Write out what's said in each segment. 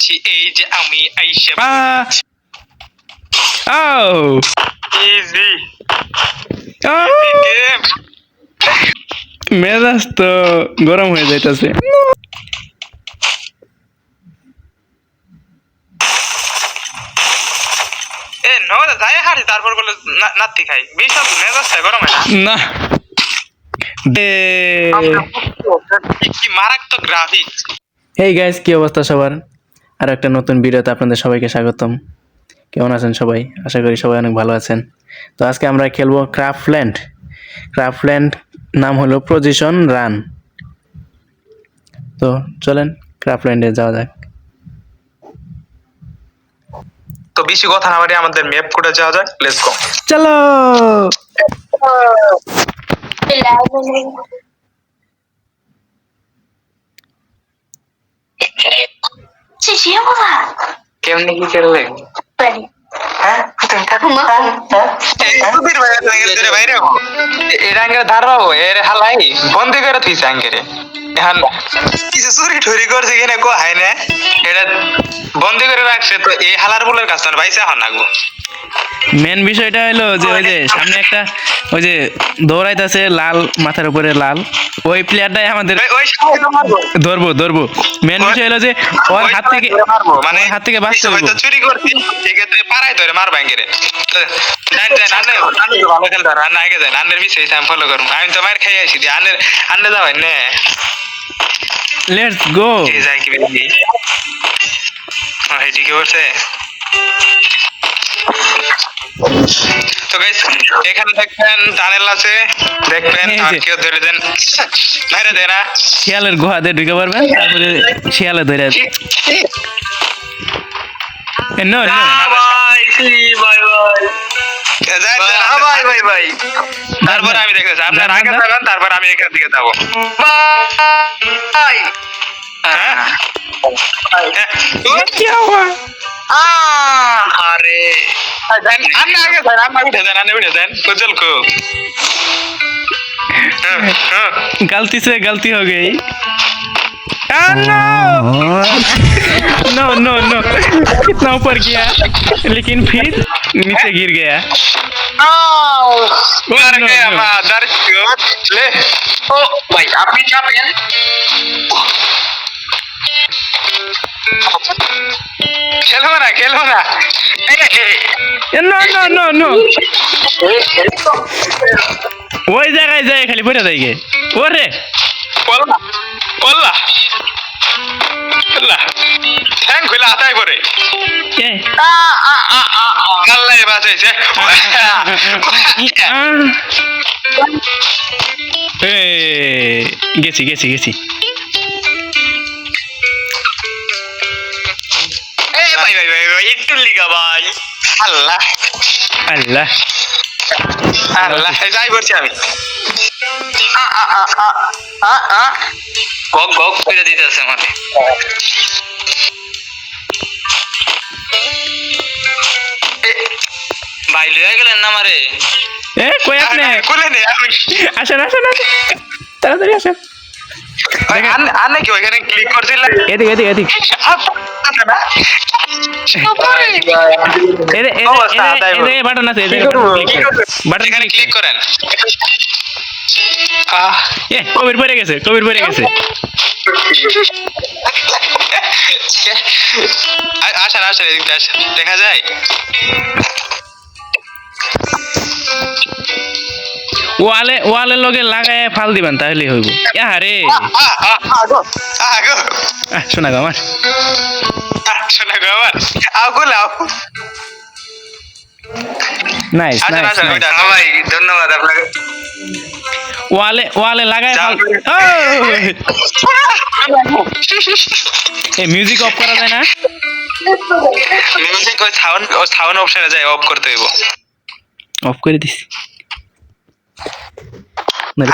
পড়েছি এই যে আমি আইসা আও ইজি মেজাজ তো গরম হয়ে যাইতেছে। এ নো যাই হারি তারপর বলে না- নাতি খাই। বিশাল মেজাজটা গরম হয় না না। দে। কি মারাত্মক গ্রাফিক্স হেই গাইস কি অবস্থা সবার? আর একটা নতুন ভিডিওতে আপনাদের সবাইকে স্বাগতম। কেমন আছেন সবাই? আশা করি সবাই অনেক ভালো আছেন। তো আজকে আমরা খেলব ক্রাফল্যান্ড ক্রাফল্যান্ড নাম হলো পজিশন রান তো চলেন ক্রাফল্যান্ডে যাওয়া যাক। তো বেশি কথা না বাড়িয়ে আমাদের ম্যাপ করে যাওয়া যাক। লেটস গো চলো! কেমনে কি খেললে হ্যাঁ বন্দি করে থইছে আঙ্গেরে এখন কিছু চুরি ঠুরি করছে কিনা কো হাই না এটা বন্দি করে রাখছে তো এই হালার বলে কাজ ভাইসা হন নাগবো মেন বিষয়টা হলো যে ওই যে সামনে একটা ওই যে দৌড়াইতেছে লাল মাথার উপরে লাল। ওই প্লেয়ারটাই আমাদের ধরবো ধরবো। মেন বিষয় হলো যে ওর হাত থেকে মানে হাত থেকে বাঁচতে হইব। চুরি করছি সেক্ষেত্রে পাড়াই ধরে ভালো খেলতে আগে যান আন্নের বিষয়ে আমি ফলো করব। আমি তো মার খাই আসি আন্নের আন্নে যাবেন নে। লেটস গো যায় কি এই ঠিকই বলছে তো গাইস এখানে দেখবেন টানেল আছে। দেখবেন আর। কেউ ধরে দেন। মেরে দেয় না। শিয়ালের গুহাতে ঢুকে পারবেন তারপরে শিয়ালে ধরে আছে। নো নো তারপর আমি দেখতেছি। আপনার আগে। যাবেন তারপর আমি এখান থেকে যাব। क्या हुआ अरे आगे अन्ना भी भी को. गलती से गलती हो गई। नो नो नो इतना ऊपर गया लेकिन फिर नीचे गिर गया। मर गया ले। ओ भाई आप भी क्या पहन খেলব না খেলব না। ওই জায়গায় যায় খালি পড়ে। যায় গে ওরে পল্লা পল্লা পল্লা ঠ্যাং গেছি গেছি গেছি। ভাই ভাই ভাই ভাই একটু লিগা ভাই। আল্লাহ। আল্লাহ। আল্লাহ। যাই করছি আমি। গক গক করে দিতেছে মানে ভাই লইয়া গেলেন না মারে এ কই আপনি? খুলে নে আমি আসেন আসেন আসেন। তাড়াতাড়ি আসেন। ওইখানে ক্লিক করছিল? এদিক এদিক বাটন আছে? বাটন এখানে ক্লিক করেন। কবির পড়ে গেছে কবির পড়ে গেছে। আসেন আসেন এদিকটা আসেন। দেখা যায়? ওয়ালে ওয়ালের লগে লাগায় ফাল দিবেন তাহলে হইব। আরে শোনা গো আমার। শোনা গো আমার। আগো লাও নাইস নাইস ভাই ধন্যবাদ আপনাকে। ওয়ালে ওয়ালে লাগায় ফাল। এই মিউজিক অফ করা যায় না? মিউজিক ওই সাউন্ড সাউন্ড অপশনে যায় অফ করতে হইব। অফ করে দিস।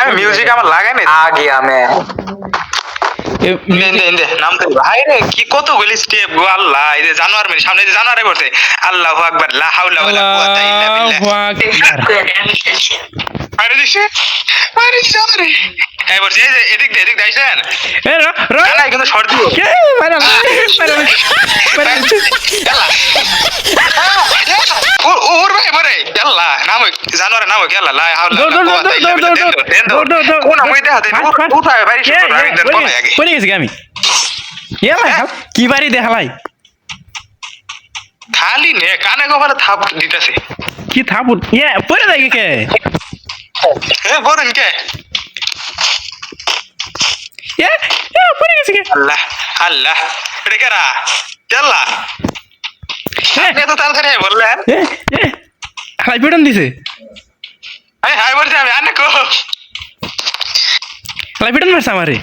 আমি মিউজিক আমার লাগাই নাই আ গিয়া মে কি কতগুলি স্টেপ গো আল্লাহ এই যে জানোয়ার মেরে সামনে যে জানোয়ারে করছে আল্লাহু আকবার লা হাওলা ওয়ালা কুওয়াতা ইল্লা বিল্লাহ। আরে দিছে আরে জানোয়ারে এই বলছি এই যে এদিক দে এদিক দাইছেন এ র র। না না কিন্তু শর্ট দিব কে? ওর ভাই বরে ইয়াল্লা নাম জানোয়ারে নাম ইয়াল্লা লা হাওলা ওয়ালা কুওয়াতা ইল্লা বিল্লাহ কোন দেখা কে, শুরু আমি এ, গেছি, গেছি আমি? ইয়ালাই কি বাড়ি দে হালাই খালি নে কানে কপালে থাপ দিতেছে। কি থাপুট ইয়ে পড়ে যায় কে। এ বলেন কে? এ এ পড়ে গেছে কে। আল্লাহ আল্লাহ এটা কেরা ইয়াল্লা এ, এত তাড়াতাড়ি বললেন। এ এ দিছে। আমি হাই বলছি আমি আনে কো। হালাই পিটন মারছে আমারে।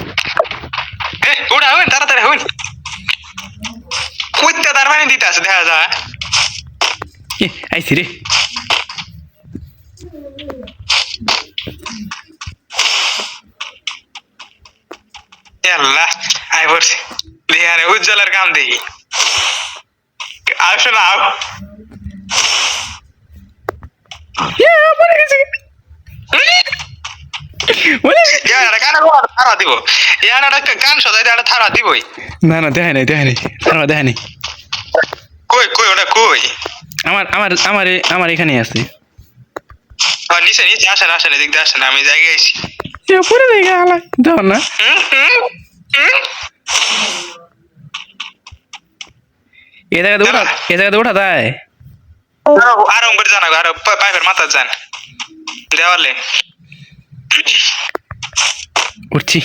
উড়া হইন তাড়াতাড়ি হইন কুইতে তার মানে দিতে আছে দেখা যায় এ আইছি রে। আল্লাহ আই বলছি দেখানে উজ্জ্বলের কাম দেখি। আসো না আও এ পড়ে গেছে বলে ইয়ার কানে কো থারা দিব ইয়ার একটা গান সদাই একটা থারা দিবই না না দেখাই নাই দেখাই নাই আমার দেখাই নাই কই কই ওটা কই আমার আমার আমার এ- আমার এখানেই আছে আর নিচে নিচে আসেন আসেন এদিক দিয়ে আসেন আমি জায়গায় আইছি এ পড়ে যায় গে হালাই দাও না হুম হুম হুম এ জায়গাতে উঠা এ জায়গাতে উঠা দেয় আরও আরও করে জানা আরও পা- পাইপের মাথা যান দেওয়ালে উঠছি।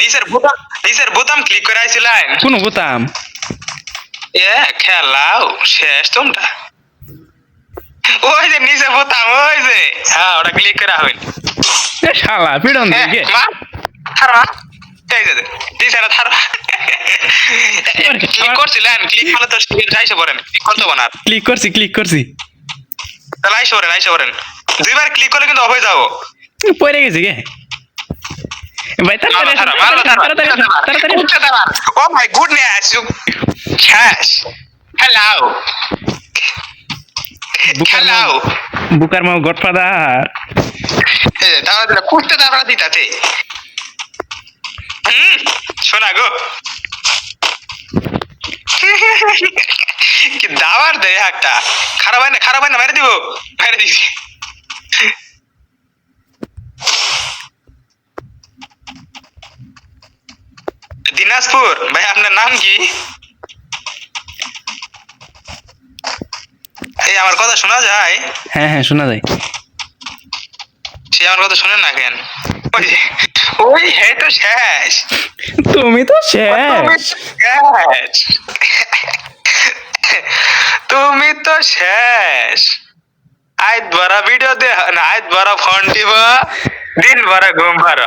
নিচের বোতাম নিচের বোতাম ক্লিক করে আইছিলেন? কোনো বোতাম? এ খেলাও শেষ তোমরা। ওই যে নিচে বোতাম ওই যে। হ্যাঁ ওটা ক্লিক করা হইল এ শালা হ্যাঁ, দিকে। মা থারবা। এই যে নিচে থারবা। ক্লিক করছিলেন? ক্লিক করলে তো আইসে পড়েন ক্লিক করতে না আর। ক্লিক করছি ক্লিক করছি। তাহলে আইসে পড়েন আইসে পড়েন দুইবার ক্লিক করলে কিন্তু অফ হয়ে যাব। পড়ে গেছে গে ভাই দাঁড়ান। Oh my goodness, you cash. Hello. বুকার মাও গডফাদার দাঁড়া, উঠতে দাঁড়া দিতাতে। হুম, শোনা গো কি দাবার দেয় একটা খারাপ হয় না খারাপ হয় না মেরে দিব মেরে দিছি দিনাজপুর? ভাই আপনার নাম কি? এই আমার কথা শোনা যায়? হ্যাঁ হ্যাঁ শোনা যায়। সে আমার কথা শুনে না কেন? ওই হে তো শেষ। তুমি তো শেষ। তুমি তো শেষ। বড় ভিডিও দে না আজ বড় ফোন টিপ দিন বড় ঘুম ভর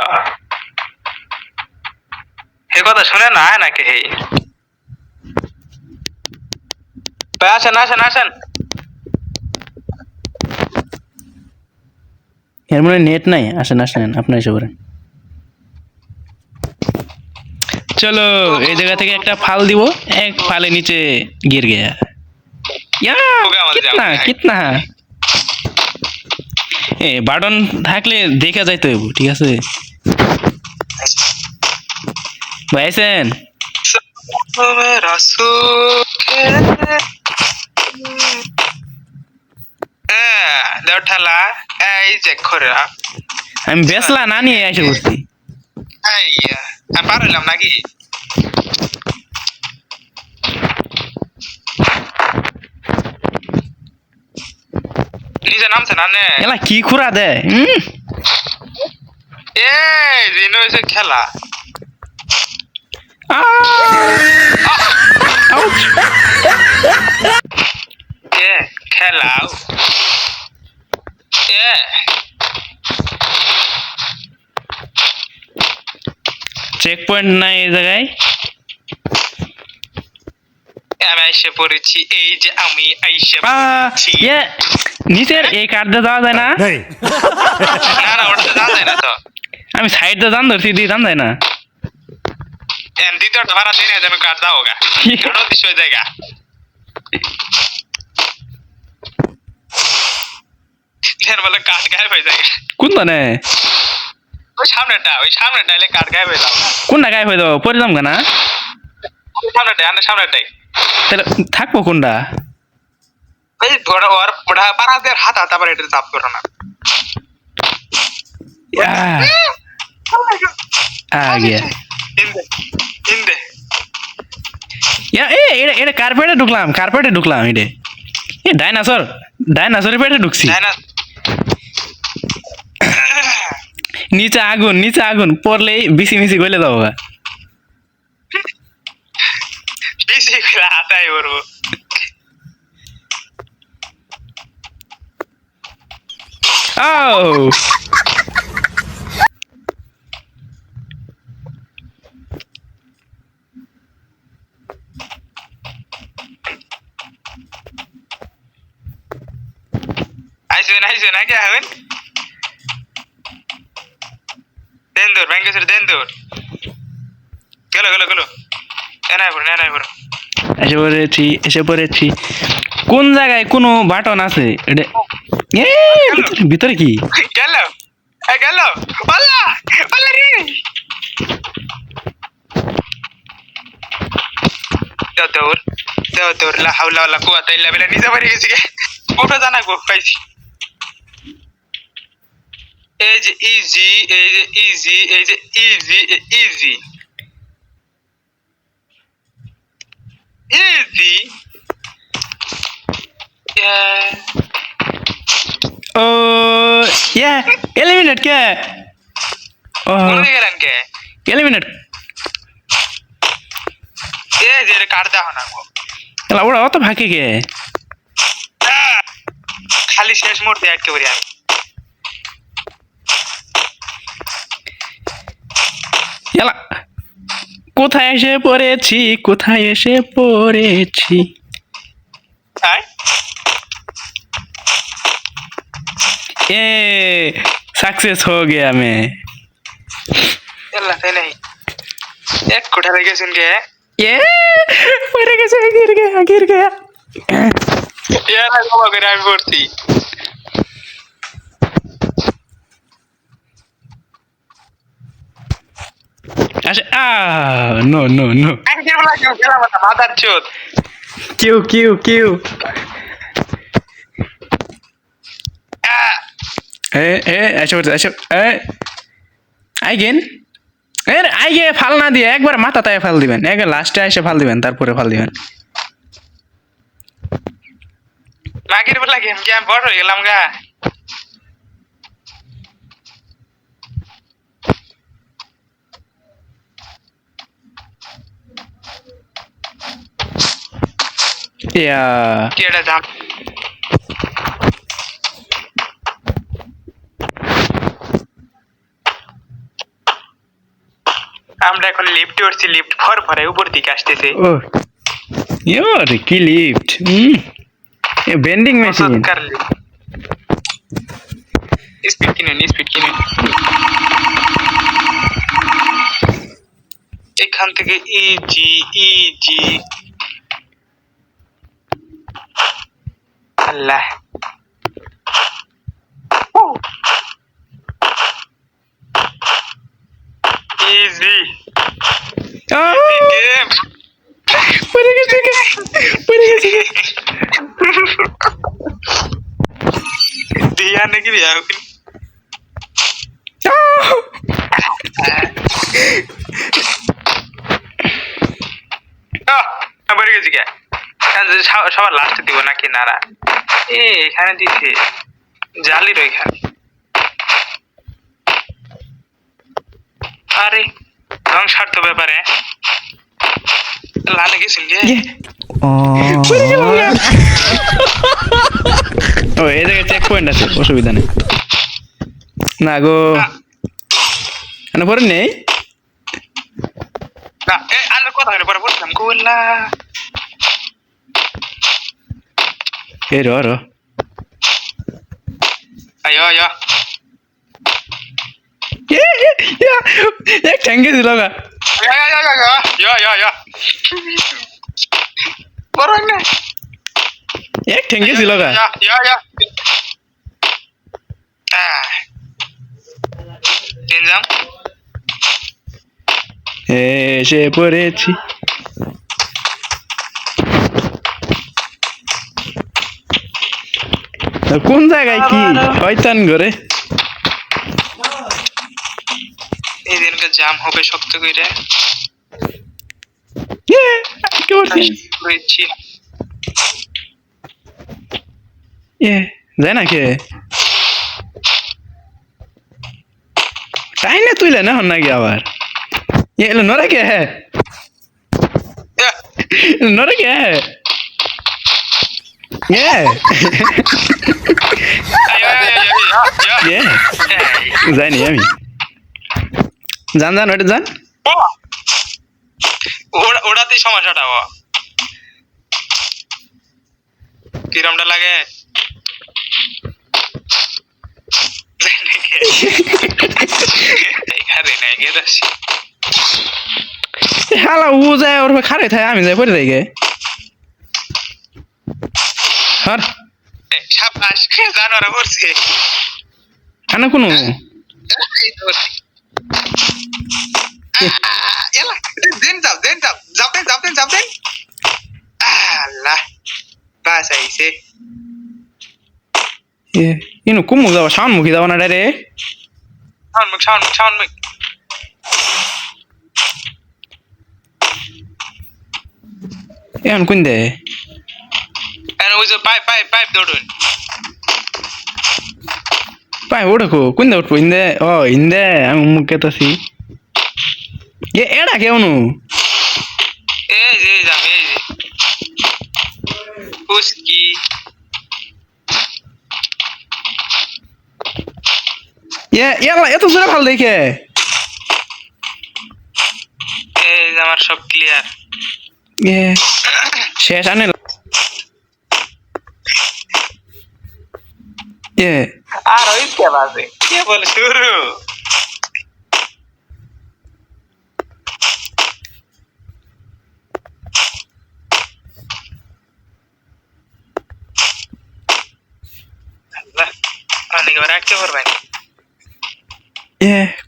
এ কথা শুনে না হয় নাকি হে ভাই, আসেন আসেন আসেন এর মনে নেট নাই আসেন আসেন আপনি এসে পড়েন চলো এই জায়গা থেকে একটা ফাল দিব এক ফালে নিচে গির গিয়া ইয়া কিতনা কিতনা এ, বাটন থাকলে দেখা যাইতে হইব, ঠিক আছে? ভাইছেন আমি বেসলা না নিয়ে এসে করছি পারলাম নাকি নিজে নামছে না নে? এলা কি খুরা দে এই দিন হয়েছে খেলা। এ খেলাও এ। চেক পয়েন্ট নাই এই জায়গায় আমি আইসে পড়েছি এই যে আমি আইসে পড়েছি। নিচের এই কার্ড দিয়ে যাওয়া যায় না? না না ওটা জানা যায় না তো। আমি সাইড দিয়ে জান ধরছি দিয়ে জান যায় না। দ্বিতীয়টা ভাড়া দিনে আমি কাট দাও গা। বিষয় জায়গা এর বলে কাঠ গায়েব হয়ে যায় কোন দানে ওই সামনেটা ওই সামনেটা এলে কাঠ গায়েব হয়ে যাও কোন গায়ে হয়ে দাও পরে যাম না? সামনেটাই আনে সামনেটাই তাহলে থাকব কোনটা? আগে ইন্দে ইন্দে। ইয়া, এ এটা এটা কার্পেটে ঢুকলাম কার্পেটে ঢুকলাম এটা। এ ডাইনাসর ডাইনাসরের পেটে ঢুকছি। নিচে আগুন নিচে আগুন পড়লেই বিসি মিসি গলে যাব গা। বেশি করে হাতাই করব ও আইসবেন আইসবেন আগে হবেন দেন দূর ব্যাংকেশ্বর দেন দূর গেল গেল গেল এনাই পড়ুন এনাই পড়ুন এসে পড়েছি এসে পড়েছি কোন জায়গায় কোনো বাটন আছে এটা ভিতরে- কি? গেল। গেল। পাল্লা পাল্লা রে। জানা ও ইয়া এলিমিনেট কে? ও গেলেন কে? এলিমিনেট এই যে কাট দাও না গো। এলা ওরা অত ফাঁকে কে? খালি শেষ মুহূর্তে এলা কোথায় এসে পড়েছি কোথায় এসে পড়েছি? আয় এ सक्सेस हो गया मैं এল্লা তাই নাই এক কোঠা রেখে শুন কে ये मर गया गिर गया गिर गया ইয়ার বাবা করে আমি পড়ছি अच्छा आ नो नो नो আমি কি বলা কেউ আইগেন এর আইগে ফাল না দিয়ে একবার মাথা তাই ফাল দিবেন। একবার লাস্টে এসে ফাল দিবেন তারপরে ফাল দিবেন। মাগের বেলা গেম কি আমি বড় হয়ে গেলাম গা। ইয়া। কি এটা দাম আমরা এখন লিফটে উঠছি লিফট ফর ফরে উপর দিকে আসতেছে। ও। ইয়োর কি লিফট হুম এ বেন্ডিং মেশিন সৎকার লিফট স্পিড কিনুন স্পিড কিনুন এখান থেকে ইজি ইজি আল্লাহ ইজি গেম পড়ে গেছে পড়ে গেছে দিয়া নাকি সবার লাস্টে দিব নাকি নারা এ এখানে দিছে জালির ওইখানে আরে ধ্বংসার্থ ব্যাপারে লালে গেছেন গে ও এই জায়গায় চেক পয়েন্ট আছে অসুবিধা নেই না গো না পরে নেই না এ আলো কথা হলে পরে বলছিলাম গোল্লা এ রো রো আয়ো আয়ো এ এ এক ঠ্যাঙ্গে দিল গা Ja, ja, ja, ja, ja. Ja, ja, ja. বড় না এক ঠ্যাঙ্গে দিল গা Ja, ja, ja. Ah. তিন যাম এসে পড়েছি কোন জায়গায় কি শয়তান ঘরে এই দিনকে জাম হবে শক্ত করে এ, কি? করছি যায় না কে? টাইনে তুইলে না হন নাকি আবার? এ এলো নরে কে? হ্যাঁ নরে কে? হ্যাঁ যাইনি আমি। যান যান ওটা যান ওটাতেই সমস্যাটা ও। কিরমটা লাগে? হালা ও যায় ওর খারে থাকে আমি যাই পরে যাই হর সাবাস জানোয়ার করছে আনা কোনো। এই তো করছি। আহ, এলা, দেন যাও দেন যাও যাও দেন যাও দেন যাও দেন আল্লাহ বাস আইছে এ ইনু কুমু যাবা শাওন মুখি যাবা না ডাইরে সাউন্ড মুখ সাউন্ড মুখ সাউন্ড মুখ এখন কোন দে And ওই যে পাইপ পাইপ পাইপ দৌড়ুন পাই ওঠো কোন উঠবো ইন্দে ও ইন্দে আমি মুখে তাছি এ এডা কেউনু এই যে যাম এই যে কুস্কি এ এলা এত জোরে ভালো দেখে এই আমার সব ক্লিয়ার এ শেষ আনে এ আর ওই কে বাজে? শুরু?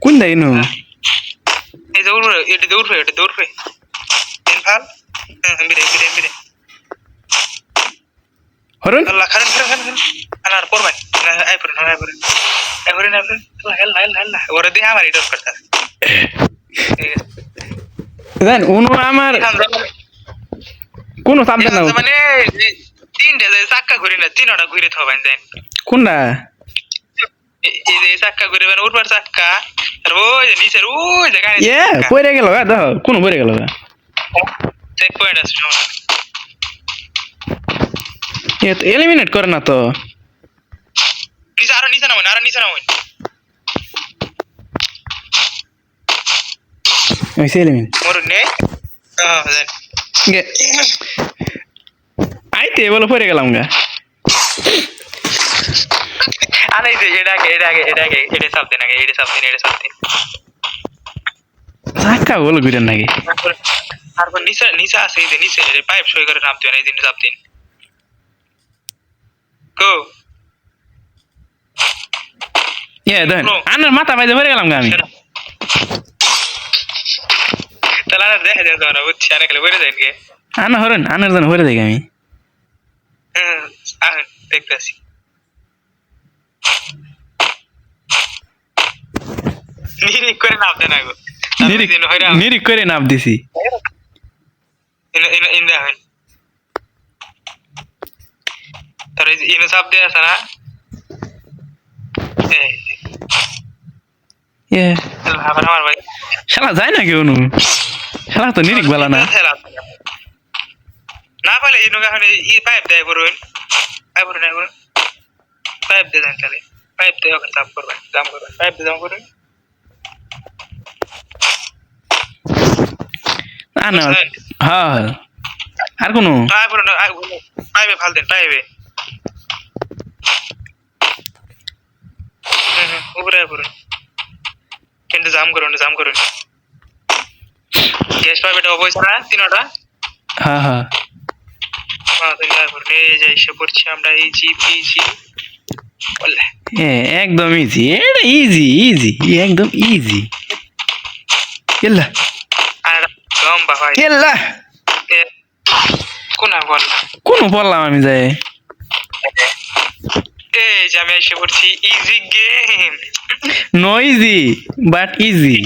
কোন দে ইনু এই দৌড়বে এটা দৌড়বে এটা দৌড়বে তিন ফাল বিরে বিরে বিরে হরুন আল্লাহ খারেন খারেন খারেন খারেন। আল্লাহ আর পড়বেন আই পড়েন আই পড়েন। আই পড়েন আই পড়েন। হেল হেল হেল ওরে দিয়ে আমার ইডর করতে দেন উনু আমার কোনো চাপ না মানে তিনটে যে চাক্কা ঘুরি না তিনটা ঘুরে থবেন দেন। কোনটা? এই যে চাক্কা ঘুরিবেন উপর চাক্কা আর ওই যে নিচের ওই যে গাড়ি এ পড়ে গেল দেখো কোন পড়ে গেল চেক পয়েন্ট আছে। এ তো এলিমিনেট করে না তো। নিচে আরও নিচে নামেন আরও নিচে নামেন। হইছে এলিমিনেট মরুন নে। দেন। গে। আইতে বলে পড়ে গেলাম গা। আরে এই যে এটা আগে এটা আগে এটা আগে এটা সব দিন আগে এটা সব দিন এটা সব দিন। চাক্কা বলে ঘুরেন নাকি। তারপর তারপর নিচে নিচে আছে এই যে নিচে পাইপ সই করে নামতে হয় না এই দিন সব দিন। কো এ দেন আনার মাথা বাইতে পড়ে গেলাম আমি তাহলে আর দেখা যেত না বুঝছি আর খেলে বেড়ে যাই গে আনা হরেন আনার জন হরে দেখি আমি দেখতেছি নিরিক করে নামতে না গো নিরিক দিন হইরা নিরিক করে নাপ দিছি ইন ইন ইন দেখেন তার ইনো সাপ দেয়া আছে না শালা যায় না কেউ নু শালা তো নিরিক বেলা না না পাইলে ইনো এখন ই পাইপ দেয় করবেন পাইপ করুন করুন পাইপ দিয়ে তাহলে পাইপ দিয়ে ওখানে জাম করবেন জাম করবেন পাইপ দিয়ে জাম করবেন আর কোনো পাইপ পাইপে ফাল দেন পাইপে হুম উপরে কিন্তু জাম করুন জাম করুন গ্যাস পাইপ এটা অবৈধ না তিনটা হ্যাঁ হ্যাঁ একদম ইজি এটা ইজি ইজি একদম ইজি কেল্লা কেল্লা কোনা বল কোনো বললাম আমি যাই এই যে আমি এসে পড়ছি easy game no easy but easy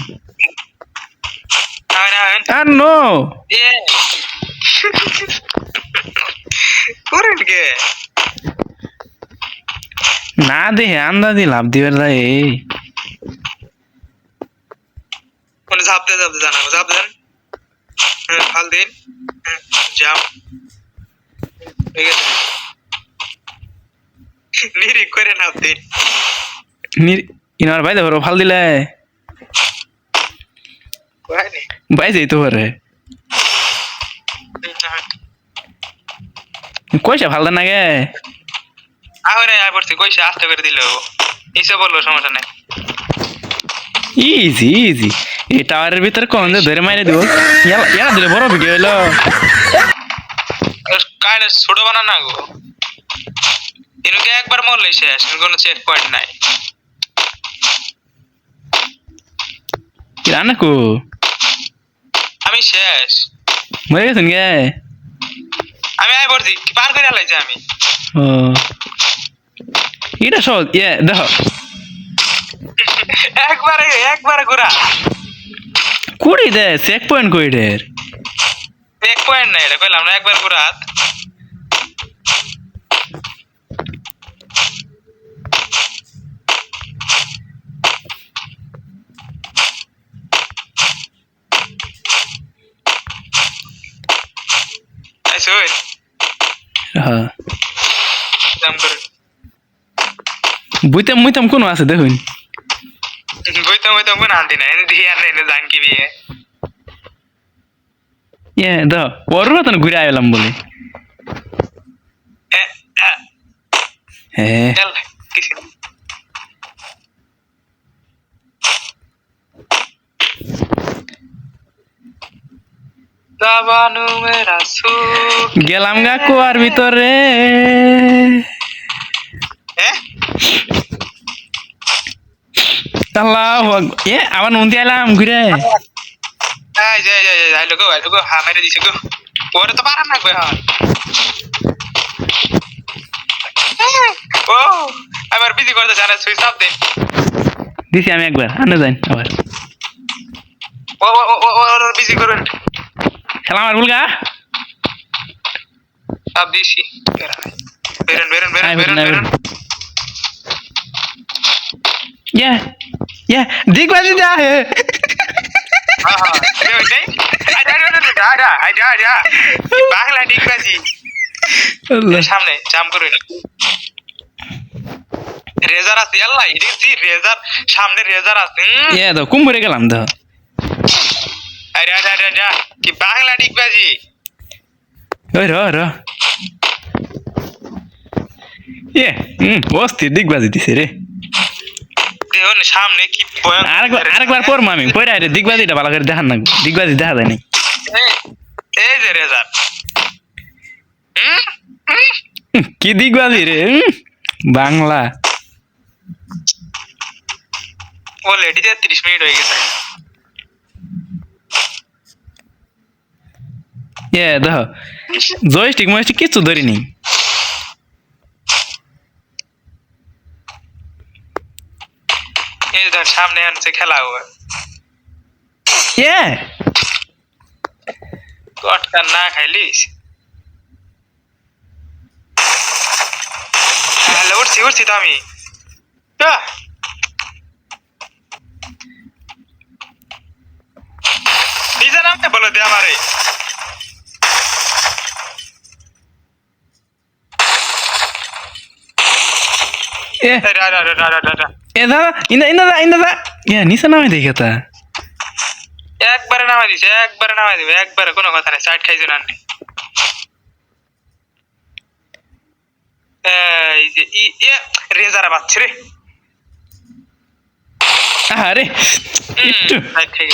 R no করেন কে না দেখে আন্দাজি লাভ দিবার যায় কোন ঝাপতে ঝাপতে জানাব ঝাপ দেন। ফাল দিন। যাও। ঠিক আছে নিরিক করে নাপ দিন ইনার ভাই দেখো ফাল দিলে। ভাই যাইতে পারে। কইসা ফাল দেন আগে? আরে আয় পড়ছি কইছে আস্তে করে দিল এসে বলল সমস্যা নাই। Easy easy. এই টাওয়ারের ভিতরে কোন ধরে মাইরে দিব? ইয়ালা দিলে বড় ভিডিও হইল। কাইন্ড ছোট বানা না গো। এনুকে একবার মরলে শেষ কোনো চেক পয়েন্ট নাই। কি রান্না আমি শেষ। মরে গেছেন গে আমি আয় পড়ছি পার করে আলাইছি আমি। ও। এটা সহজ ইয়ে দেখো। একবারে একবারে ঘোরা। কুড়ি দে চেক পয়েন্ট কই রে? চেক পয়েন্ট নাই রে কইলাম না একবার ঘোরা হাত আইসুন হ্যাঁ বুইতাম মুইতাম কোনো আছে দেখুন। বইতে বইতে কোন আনতি না এনে দিয়ে আনে এনে জানকি দিয়ে। ইয়ে দেখো ওর মতন ঘুরে আইলাম বলে? হ্যাঁ। কিছু না। দাবানু মেরা সুখ গেলাম গা কুয়ার ভিতরে। আল্লাহ এ আবার নুনতে আইলাম ঘুরে। দিছি আমি একবার আনে যাই আবার। ও ও ও ও বিজি করুন। খেলা আমার ভুল গা সব দিছি। বেরন বেরন বেরন বেরন বেরন, ইয়ে ইয়ে দিক বাজি যা হে। হ্যাঁ হ্যাঁ কেউ নেই আজা আজা আজা আজা আজা বাংলা ডিগবাজি আল্লাহ। সামনে জাম করুন রেজার আছে আল্লাহ ইডিসি রেজার সামনে রেজার আছে। ইয়ে তো কুম্ভরে গেলাম তো আরে আরে আরে আরে কি বাংলা ডিগবাজি ওই র র। ইয়ে হুম অস্থির দিক দিছে রে। দেখুন সামনে কি আরেকবার আরেকবার আরে ভালো করে দেখান না। দেখা যায় এই- যে দিক রে বাংলা। তেত্রিশ মিনিট হয়ে গেছে। ইয়ে দেখো। জয়স্টিক ময়স্টিক কিচ্ছু ধরিনি। সামনে আনছে খেলা হবে। কটকা না খাইলিস? হ্যালো উঠছি উঠছি তো আমি। আহ! নিজে বলে দে আমারে। এ দাদা ইন্দা ইন্দা দা ইন্দা দা ইয়ে নিচে নামে দেখে তা একবারে নামাই দিছে একবারে নামাই দিবে একবারে কোনো কথা নেই সাইড খাইছে না এই যে ই রেজারা বাচ্চা রে। আরে একটু। সাইড থেকে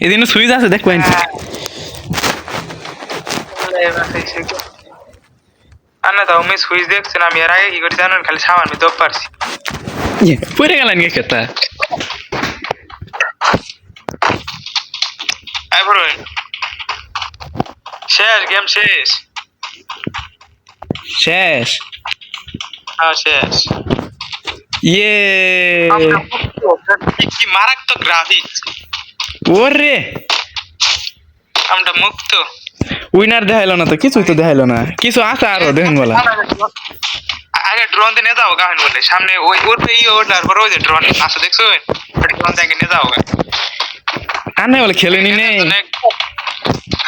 এদিন সুইচ আছে দেখ পয়েন্ট হ্যাঁ। এবার খাইছে কি? আর না তাও আমি সুইচ দেখছেন আমি এর আগে কি করি জানেন খালি সামান আমি দপ পারছি পড়ে গেলেন কে কেতা আই বলুন শেষ গেম শেষ? শেষ। হ্যাঁ শেষ। ইয়ে। কি মারাত্মক গ্রাফিক্স ওরে! আমরা মুক্ত। উইনার দেখাইলো না তো কিছুই তো দেখাইলো না। কিছু আছে আরও দেখুন বলা। আগে ড্রোন দিয়ে নিয়ে যাও গান বলে। সামনে ওই উঠবে ই ওঠার পর ওই যে ড্রোন আছে দেখছ? ড্রোন থেকে নিয়ে যাও। গা আর নাই বলে খেলুনি নেই।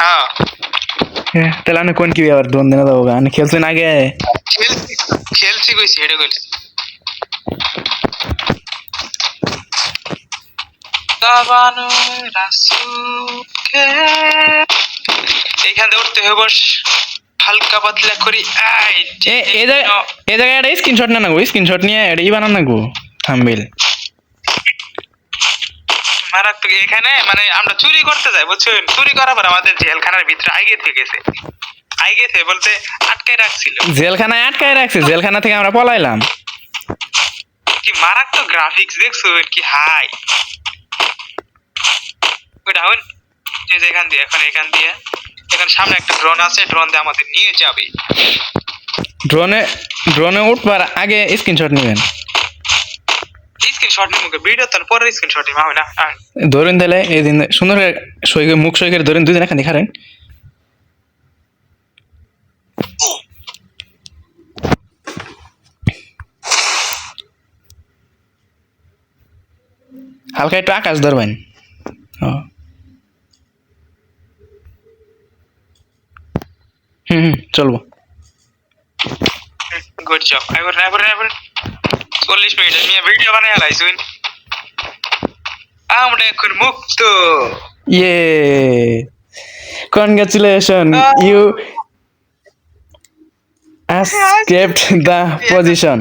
হ্যাঁ। হ্যাঁ, তাহলে আমি কোন কি আবার ড্রোন দিনে যাব গান খেলছেন আগে? খেলছি খেলছি কইছি হেডে কইছি। রাসুকে এইখান থেকে উঠতে হবে বস। হালকা পাতলা করি। এ জায়গায় একটা স্ক্রিনশট না নাগো স্ক্রিনশট নিয়ে এটা ই বানান নাগো থাম্বেল মারাত্মক এখানে মানে আমরা চুরি করতে যাই বুঝছেন? চুরি করার পর আমাদের জেলখানার ভিতরে আগে থেকে গেছে। আগে গেছে বলতে আটকে রাখছিল। জেলখানায় আটকায় রাখছে জেলখানা থেকে আমরা পলাইলাম। কি মারাত্মক গ্রাফিক্স দেখছ? কি হাই ওইটা হন যে এখান দিয়ে এখন এখান দিয়ে এখানে সামনে একটা ড্রোন আছে ড্রোন দিয়ে আমাদের নিয়ে যাবে ড্রোনে ড্রোনে উঠবার আগে স্ক্রিনশট নেবেন। স্ক্রিনশট মুখে ভিডিও তার পরে স্ক্রিনশট নিয়ে হবে না? ধরুন তাহলে এই দিন সুন্দর সই মুখ সই করে ধরেন দুদিন এখানে দেখারেন হালকা একটু আকাশ ধরবেন। হুম হুম চলবো। গুড জব এবার এবার এবার চল্লিশ মিনিট। আমি ভিডিও বানাই হালাইছি আমরা এখন মুক্ত। ইয়ে। Congratulation you escaped the position.